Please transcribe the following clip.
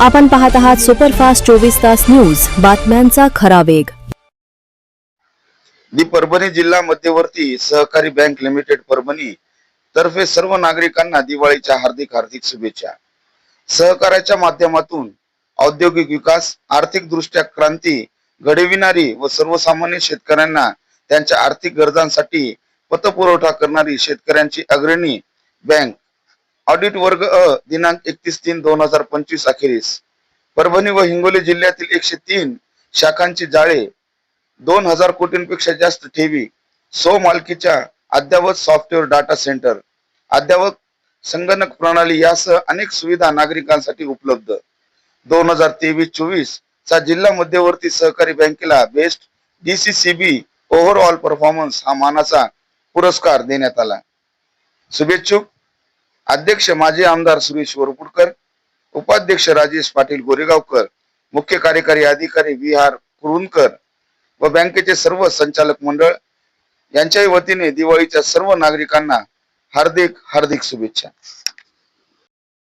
आपण पाहत आहात सुपरफास्ट चोवीस तास न्यूज. बातम्यांचा खरा वेग. दि परभणी जिल्हा मध्यवर्ती सहकारी बँक लिमिटेड परभणी तर्फे सर्व नागरिकांना दिवाळीच्या हार्दिक हार्दिक शुभेच्छा. सहकार्याच्या माध्यमातून औद्योगिक विकास आर्थिक दृष्ट्या क्रांती घडविणारी व सर्वसामान्य शेतकऱ्यांना त्यांच्या आर्थिक गरजांसाठी पतपुरवठा करणारी शेतकऱ्यांची अग्रणी बँक ऑडिट वर्ग अ दिनांक एकतीस तीन दोन हजार पंचवीस अखेरीस. परभणी व हिंगोली जिल्ह्यातील एकशे तीन शाखांची जाळे दोन हजार कोटींपेक्षा जास्त ठेवी. सो मालकीच्या अद्ययावत सॉफ्टवेअर डाटा सेंटर अद्यावत संगणक प्रणाली यासह अनेक सुविधा नागरिकांसाठी उपलब्ध. दोन हजार तेवीस चोवीस चा जिल्हा मध्यवर्ती सहकारी बँकेला बेस्ट डीसीसीबी ओव्हरऑल परफॉर्मन्स हा मानाचा पुरस्कार देण्यात आला. शुभेच्छुक. अध्यक्ष माजी आमदार सुरेश वरपुडकर उपाध्यक्ष राजेश पाटील गोरेगावकर मुख्य कार्यकारी अधिकारी व्ही आर कुरुंदकर व बँकेचे सर्व संचालक मंडळ यांच्याही वतीने दिवाळीच्या सर्व नागरिकांना हार्दिक हार्दिक शुभेच्छा.